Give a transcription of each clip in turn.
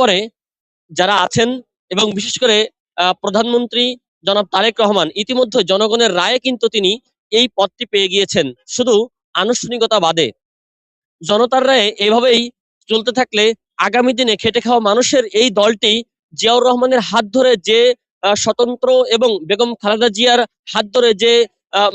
পরে যারা আছেন এবং বিশেষ করে প্রধানমন্ত্রী জনাব তারেক রহমান, ইতিমধ্যে জনগণের রায়ে কিন্তু তিনি এই পদটি পেয়ে গিয়েছেন, শুধু আনুষ্ঠানিকতা বাদে জনতার রায়ে এভাবেই চলতে থাকলে আগামী দিনে খেটে খাওয়া মানুষের এই দলটি জিয়াউর রহমানের হাত ধরে যে স্বতন্ত্র এবং বেগম খালেদা জিয়ার হাত ধরে যে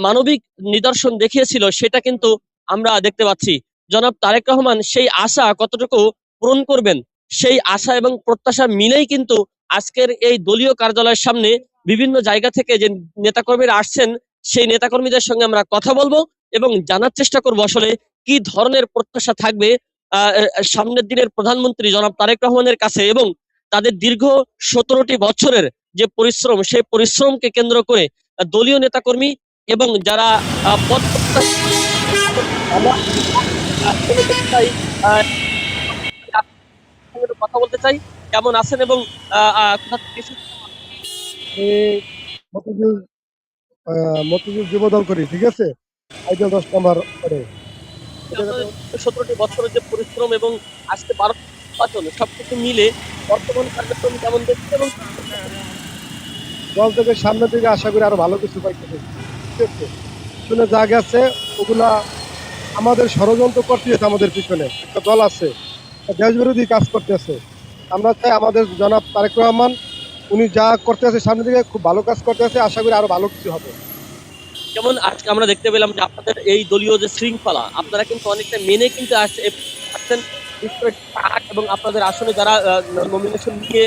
মানবিক নিদর্শন দেখিয়েছিল, সেটা কিন্তু আমরা দেখতে পাচ্ছি। জনাব তারেক রহমান সেই আশা কতটুকু পূরণ করবেন সেই আশা এবং প্রত্যাশা মিলেই কিন্তু আজকের এই দলীয় কার্যালয়ের সামনে বিভিন্ন জায়গা থেকে যে নেতাকর্মীরা আসছেন, সেই নেতাকর্মীদের সঙ্গে আমরা কথা বলব এবং জানার চেষ্টা করব আসলে কি ধরনের প্রত্যাশা থাকবে সামনের দিনের প্রধানমন্ত্রী জনাব তারেক রহমানের কাছে এবং তাদের দীর্ঘ সতেরোটি বছরের যে পরিশ্রম, সেই পরিশ্রমকে কেন্দ্র করে দলীয় নেতাকর্মী এবং যারা পদ প্রত্যাশী আমরা, আহ, বলতে চাই, আহ, আপনার সঙ্গে একটু কথা বলতে চাই। কেমন আছেন এবং থেকে আহ, মতিঝিল যুবদল করি ঠিক আছে? আইডিয়াল দশ নম্বর করে সতেরোটি বছরের যে পরিশ্রম এবং আজকে বারো নির্বাচন সবকিছু মিলে বর্তমান কার্যক্রম কেমন দেখছে এবং দল থেকে সামনের দিকে আশা করি আরও ভালো কিছু আছে? শুনে যা গেছে ওগুলা আমাদের ষড়যন্ত্র করতেছে আমাদের পিছনে। একটা দল আছে দেশ বিরোধী কাজ করতেছে। আমরা চাই আমাদের জনাব তারেক রহমান, উনি যা করতে আছে সামনের দিকে খুব ভালো কাজ করতে আছে আশা করি আরও ভালো কিছু হবে। যেমন আজকে আমরা দেখতে পেলাম যে আপনাদের এই দলীয় যে শৃঙ্খলা, আপনারা কিন্তু অনেকটা মেনে কিন্তু আসছেন। এবং আপনাদের আসলে যারা নমিনেশন নিয়ে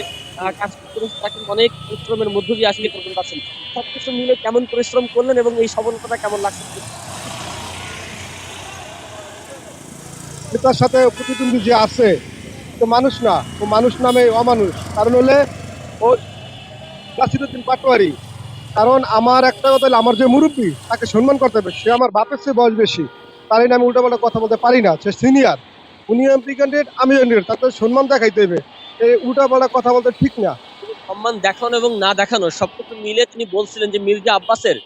কাজ করতে তারা কিন্তু অনেক পরিশ্রমের মধ্য দিয়ে আসলে করতে পারছেন। সবকিছু মিলে কেমন পরিশ্রম করলেন এবং এই সফলতাটা কেমন লাগছে? তার সাথে প্রতিদ্বন্দ্বী যে আছে, তো মানুষ না ও মানুষ নামে অমানুষ। কারণ হলে ও নাসিরুদ্দিন পাটোয়ারি, কারণ আমার একটা কথা হলো, আমার যে মুরব্বী, তাকে সম্মান করতে হবে। সে আমার বাপের চেয়ে বয়স বেশি, তার আমি উল্টাপাল্টা কথা বলতে পারি না। সে সিনিয়র, উনি এমপি ক্যান্ডিডেট আমি ক্যান্ডিডেট তাকে সম্মান দেখাইতে হবে। এই উল্টাপাল্টা কথা বলতে ঠিক না। সম্মান দেখানো এবং না দেখানো, সবকিছু মিলে তিনি বলছিলেন যে মির্জা আব্বাসের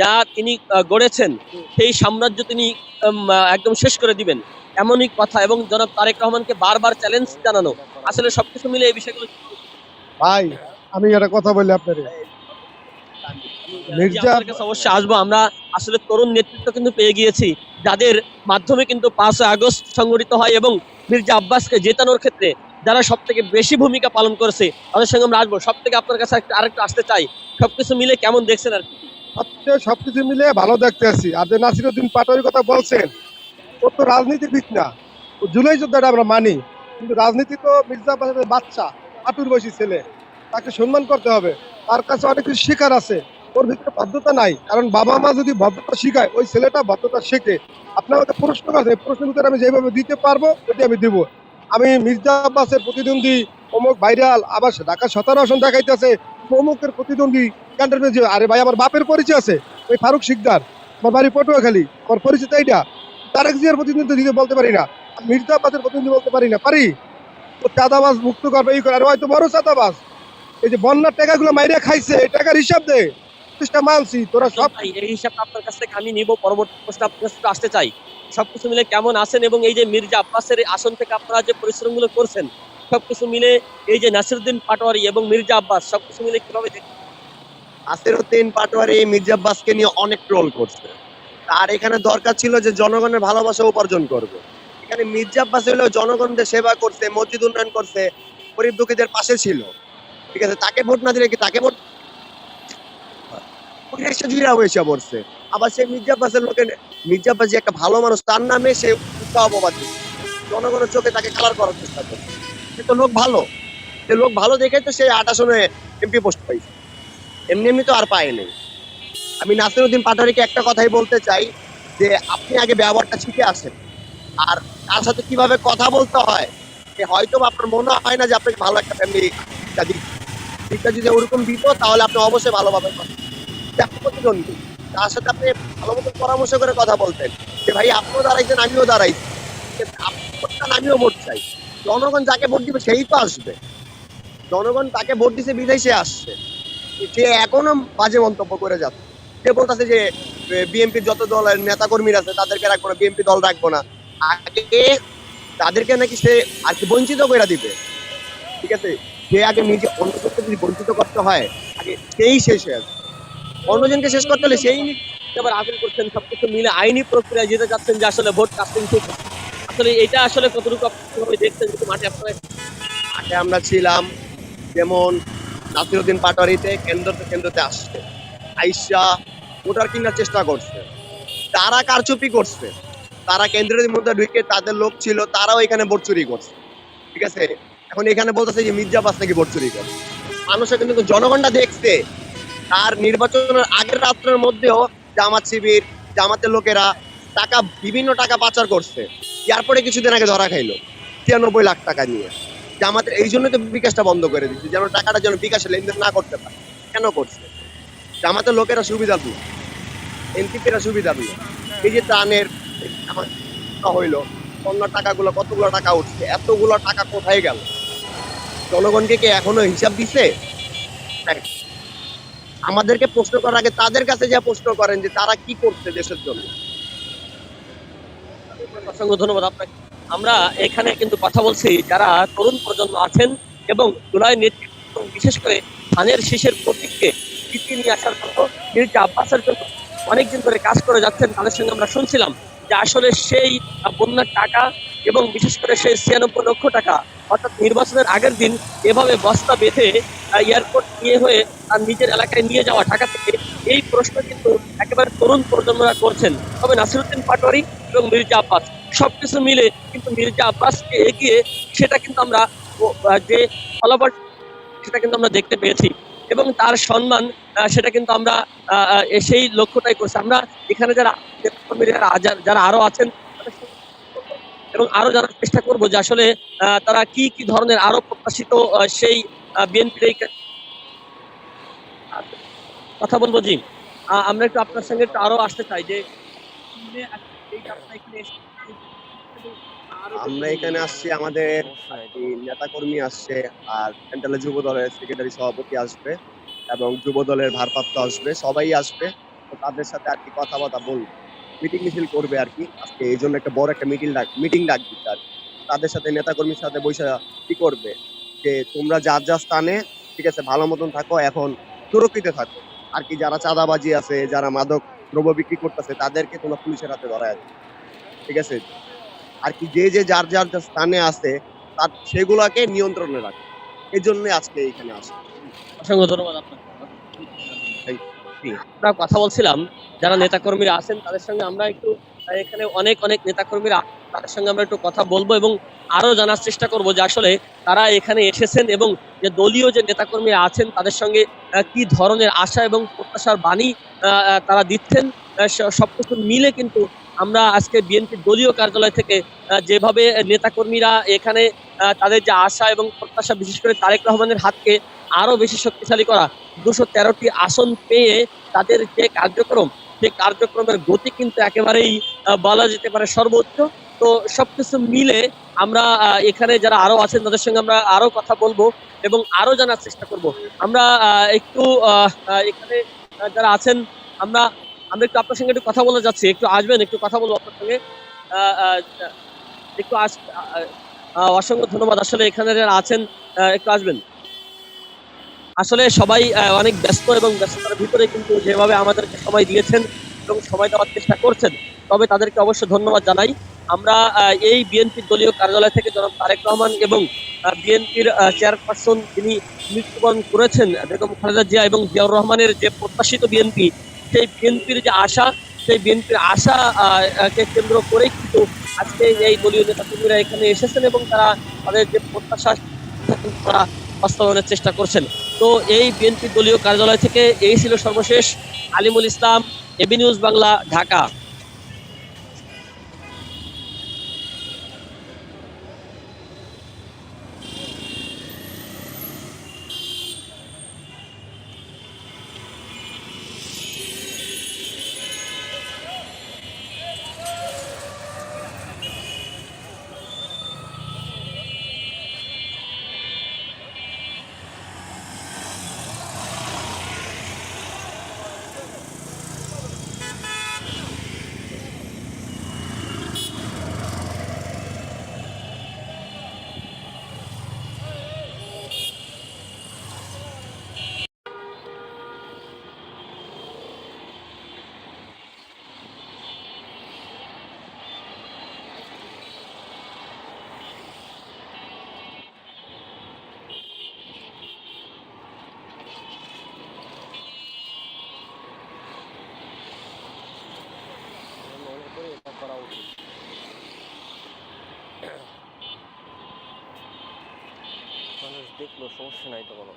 যা তিনি গড়েছেন, সেই সাম্রাজ্য তিনি একদম শেষ করে দিবেন। এমনই কথা এবং জনাব তারেক রহমানকে বারবার চ্যালেঞ্জ জানানো। আসলে সবকিছু মিলে এই বিষয়গুলো ভাই আমি একটা কথা বলি আপনার। অবশ্যই আসব। আমরা আসলে তরুণ নেতৃত্ব কিন্তু পেয়ে গিয়েছি। যাদের মাধ্যমে কিন্তু পাঁচই আগস্ট সংগঠিত হয় এবং মির্জা আব্বাসকে জেতানোর ক্ষেত্রে যারা সব থেকে বেশি ভূমিকা পালন করেছে তাদের সঙ্গে আমরা আসব। সব থেকে আপনার কাছে একটা- আরেকটু আসতে চাই। সবকিছু মিলে কেমন দেখছেন আর কি? সবকিছু মিলে ভালো দেখতে আছি। আর যে নাসিরুদ্দিন পাটোয়ারির কথা বলছেন ও তো রাজনীতিবিদ না। জুলাই যোদ্ধাটা আমরা মানি, কিন্তু রাজনীতি তো মির্জা আব্বাসের বাচ্চা, আটুর বয়সী ছেলে। তাকে সম্মান করতে হবে। তার কাছে অনেক কিছু শেখার আছে। ওর ভিতরে ভদ্রতা নাই। কারণ বাবা মা যদি ভদ্রতা শিখায়, ওই ছেলেটা ভদ্রতা শেখে। আপনার আমাকে প্রশ্ন এই প্রশ্নের উত্তর আমি যেভাবে দিতে পারব ওটি আমি দিব। আমি মির্জা আব্বাসের প্রতিদ্বন্দ্বী অমুক ভাইরাল, আবার ঢাকা সতেরো আসন দেখাইতেছে, অমুকের প্রতিদ্বন্দ্বী যে আরে ভাই, আমার বাপের পরিচয় আছে। ওই ফারুক শিকদার, আমার বাড়ি পটুয়াখালী। আমার পরিচিত এইটা। তারেক জিয়ার প্রতিনিধিত্ব দিতে বলতে পারি না। মির্জা আব্বাসের প্রতিনিধি বলতে পারি না। পারি? ও চাঁদাবাজ মুক্ত করবে এই করে। আর হয়তো বড় চাঁদাবাজ। এই যে বন্যার টাকাগুলো মাইরে খাইছে এই টাকার হিসাব দে। চেষ্টা মানছি তোরা সব এই হিসাবটা আপনার কাছ থেকে আমি নিব। পরবর্তী প্রশ্ন আপনার কাছে আসতে চাই। সবকিছু মিলে কেমন আছেন? এবং এই যে মির্জা আব্বাসের আসন থেকে আপনারা যে পরিশ্রমগুলো করছেন সবকিছু মিলে এই যে নাসিরুদ্দিন পাটোয়ারি এবং মির্জা আব্বাস সবকিছু মিলে কীভাবে দেখছেন? আসিরউদ্দিন পাটোয়ারি মির্জা আব্বাসকে নিয়ে অনেক ট্রোল করছে। আর এখানে দরকার ছিল যে জনগণের ভালোবাসা উপার্জন করবে। এখানে মির্জা আব্বাস হলো জনগণদের সেবা করছে, মসজিদ উন্নয়ন করছে, গরিব দুঃখীদের পাশে ছিল। ঠিক আছে, তাকে ভোট না দিলে কি তাকে ভোট? আবার সে মির্জা আব্বাসের লোকের একটা ভালো মানুষ, তার নামে সে জনগণের চোখে তাকে করার চেষ্টা করছে। লোক ভালো। সে লোক ভালো দেখে তো সে এমপি পাইছে। এমনি এমনি তো আর পায়নি আমি নাসিরউদ্দিন পাটোয়ারিকে একটা কথাই বলতে চাই যে আপনি আগে ব্যবহারটা শিখে আসেন। আর তার সাথে কীভাবে কথা বলতে হয় হয়তো আপনার মনে হয় না যে আপনাকে ভালো একটা ফ্যামিলি শিক্ষা যদি ওরকম দিত তাহলে আপনি অবশ্যই ভালোভাবে প্রতিদ্বন্দ্বী। তার সাথে আপনি ভালো মতো পরামর্শ করে কথা বলতেন যে, ভাই, আপনিও দাঁড়াইছেন, আমিও দাঁড়াইছি। যে আপনি ভোট আমিও ভোট চাই। জনগণ যাকে ভোট দিবে, সেই তো আসবে। জনগণ তাকে ভোট দিছে, বিদেশে আসছে। সে এখনও বাজে মন্তব্য করে যাচ্ছে। সে বলতেছে যে বিএনপির যত দলের নেতা কর্মীরা আছে, তাদেরকে রাখব না বিএনপি দল রাখব না। আগে তাদেরকে নাকি সে আর কি বঞ্চিত করে দিবে। ঠিক আছে? সে আগে নিজে অন্যজনকে যদি বঞ্চিত করতে হয়, আগে সেই শেষ হয়ে অন্যজনকে শেষ করতে হলে সেই এবার আপিল করছেন, সবকিছু মিলে আইনি প্রক্রিয়া যেতে যাচ্ছেন যে আসলে ভোট কাস্টিং ঠিক আসলে এটা আসলে কতটুকু আপনি দেখছেন যদি মাঠে আপনার আগে আমরা ছিলাম যেমন নাসিরুদ্দিন পাটোয়ারিতে কেন্দ্র কেন্দ্রতে আসছে। আইসা ভোটার কেনার চেষ্টা করছে। তারা কারচুপি করছে। তারা কেন্দ্রের মধ্যে ঢুকে তাদের লোক ছিল, তারাও এখানে ভোট চুরি করছে। ঠিক আছে? এখন এখানে বলতেছে যে মির্জা মির্জাবাস নাকি ভোট চুরি করে মানুষের কিন্তু জনগণটা দেখছে। তার নির্বাচনের আগের রাত্রের মধ্যেও জামাত শিবির, জামাতের লোকেরা টাকা, বিভিন্ন টাকা পাচার করছে। এরপরে কিছুদিন আগে ধরা খাইলো। ছিয়ানব্বই লাখ টাকা নিয়ে। জামাতের এই জন্য তো বিকাশটা বন্ধ করে দিচ্ছে, যেন টাকাটা যেন বিকাশে লেনদেন না করতে পারে। কেন করছে? জামাতের লোকেরা সুবিধা দিল এনপিপিরা সুবিধা দিল। এই যে ত্রাণের হইল, অন্য টাকাগুলো কতগুলো টাকা উঠছে, এতগুলো টাকা কোথায় গেল? জনগণকে কি এখনও হিসাব দিছে? আমাদেরকে প্রশ্ন করার আগে তাদের কাছে যা প্রশ্ন করেন যে তারা কি করছে দেশের জন্য। অসংখ্য ধন্যবাদ আপনাকে। আমরা এখানে কিন্তু কথা বলছি, যারা তরুণ প্রজন্ম আছেন এবং জুলাই নেতৃত্ব, বিশেষ করে ধানের শীষের প্রতীককে নিয়ে আসার জন্য মির্জা আব্বাসের জন্য অনেকদিন ধরে কাজ করে যাচ্ছেন, তাদের সঙ্গে আমরা শুনছিলাম যে আসলে সেই বন্যার টাকা এবং বিশেষ করে সেই ছিয়ানব্বই লক্ষ টাকা, অর্থাৎ নির্বাচনের আগের দিন এভাবে বস্তা বেঁধে এয়ারপোর্ট নিয়ে হয়ে তার নিজের এলাকায় নিয়ে যাওয়া টাকা থেকে, এই প্রশ্ন কিন্তু একেবারে তরুণ প্রজন্মরা করছেন। তবে নাসিরুদ্দিন পাটোয়ারি এবং মির্জা আব্বাস, সবকিছু মিলে কিন্তু মির্জা আব্বাসকে এগিয়ে সেটা কিন্তু আমরা যে ফলাফল সেটা কিন্তু আমরা দেখতে পেয়েছি। এবং তার সম্মান সেটা কিন্তু আমরা সেই লক্ষ্যটাই করছি। আমরা এখানে যারা যারা- যারা আরও আছেন এবং আরও জানার চেষ্টা করব যে আসলে তারা কি কি ধরনের আরও প্রত্যাশিত সেই বিএনপির কথা বলব জি। আমরা একটু আপনার সঙ্গে একটু আরও আসতে চাই যে এখানে আমরা এখানে আসছি আমাদের নেতা কর্মী আসছে আর সেন্ট্রালের যুব দলের সেক্রেটারি সভাপতি আসবে এবং যুব দলের ভারপ্রাপ্ত আসবে সবাই আসবে। তো তাদের সাথে আর কি কথাবার্তা বলবে। মিটিং মিছিল করবে আর কি। আজকে এই জন্য একটা বড় একটা মিটিং ডাক মিটিং ডাক দিচ্ছে আর তাদের সাথে নেতা কর্মীর সাথে বসে কি করবে? যে তোমরা যার যার স্থানে ঠিক আছে ভালো মতন থাকো এখন সুরক্ষিত থাকো। আর কি যারা চাঁদাবাজি আছে যারা মাদক দ্রব্য বিক্রি করতেছে তাদেরকে তোমরা পুলিশের হাতে ধরা ঠিক আছে? আর কি যে যে যার যার স্থানে আছে তার সেগুলাকে নিয়ন্ত্রণে রাখে। এই জন্য আজকে এখানে আসে। অসংখ্য ধন্যবাদ আপনাকে। কথা বলছিলাম যারা নেতাকর্মীরা আছেন তাদের সঙ্গে আমরা একটু এখানে অনেক অনেক নেতাকর্মীরা তাদের সঙ্গে আমরা একটু কথা বলব এবং আরও জানার চেষ্টা করব যে আসলে তারা এখানে এসেছেন এবং যে দলীয় যে নেতাকর্মীরা আছেন তাদের সঙ্গে কি ধরনের আশা এবং প্রত্যাশার বাণী তারা দিচ্ছেন সবকিছু মিলে কিন্তু আমরা আজকে বিএনপির দলীয় কার্যালয় থেকে যেভাবে নেতাকর্মীরা এখানে তাদের যে আশা এবং প্রত্যাশা, বিশেষ করে তারেক রহমানের হাতকে আরও বেশি শক্তিশালী করা, দুশো তেরোটি আসন পেয়ে তাদের যে কার্যক্রম, সেই কার্যক্রমের গতি কিন্তু একেবারেই বলা যেতে পারে সর্বোচ্চ। তো সবকিছু মিলে আমরা এখানে যারা আরও আছেন, তাদের সঙ্গে আমরা আরও কথা বলব এবং আরও জানার চেষ্টা করব। আমরা একটু এখানে যারা আছেন, আমরা আমরা একটু আপনার সঙ্গে একটু কথা বলে যাচ্ছি, একটু আসবেন, একটু কথা বলব আপনার সঙ্গে। একটু আস অসংখ্য ধন্যবাদ। আসলে এখানে যারা আছেন একটু আসবেন। আসলে সবাই অনেক ব্যস্ত এবং ব্যস্ততার ভিতরে কিন্তু যেভাবে আমাদেরকে সময় দিয়েছেন এবং সময় দেওয়ার চেষ্টা করছেন, তবে তাদেরকে অবশ্যই ধন্যবাদ জানাই। আমরা এই বিএনপির দলীয় কার্যালয় থেকে জনাব তারেক রহমান এবং বিএনপির চেয়ারপারসন তিনি মৃত্যুবরণ করেছেন, বেগম খালেদা জিয়া এবং জিয়াউর রহমানের যে প্রত্যাশিত বিএনপি সেই বিএনপির যে আশা সেই বিএনপির আশা আহ, আহ, কে কেন্দ্র করেই কিন্তু আজকে এই দলীয় নেতাকর্মীরা এখানে এসেছেন এবং তারা তাদের যে প্রত্যাশা তারা বাস্তবায়নের চেষ্টা করছেন। তো এই বিএনপি দলীয় কার্যালয় থেকে এই ছিল সর্বশেষ আলিমুল ইসলাম এবি নিউজ বাংলা ঢাকা। দেখল সমস্যা নাই তো কোনো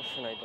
সমস্যা নাই তো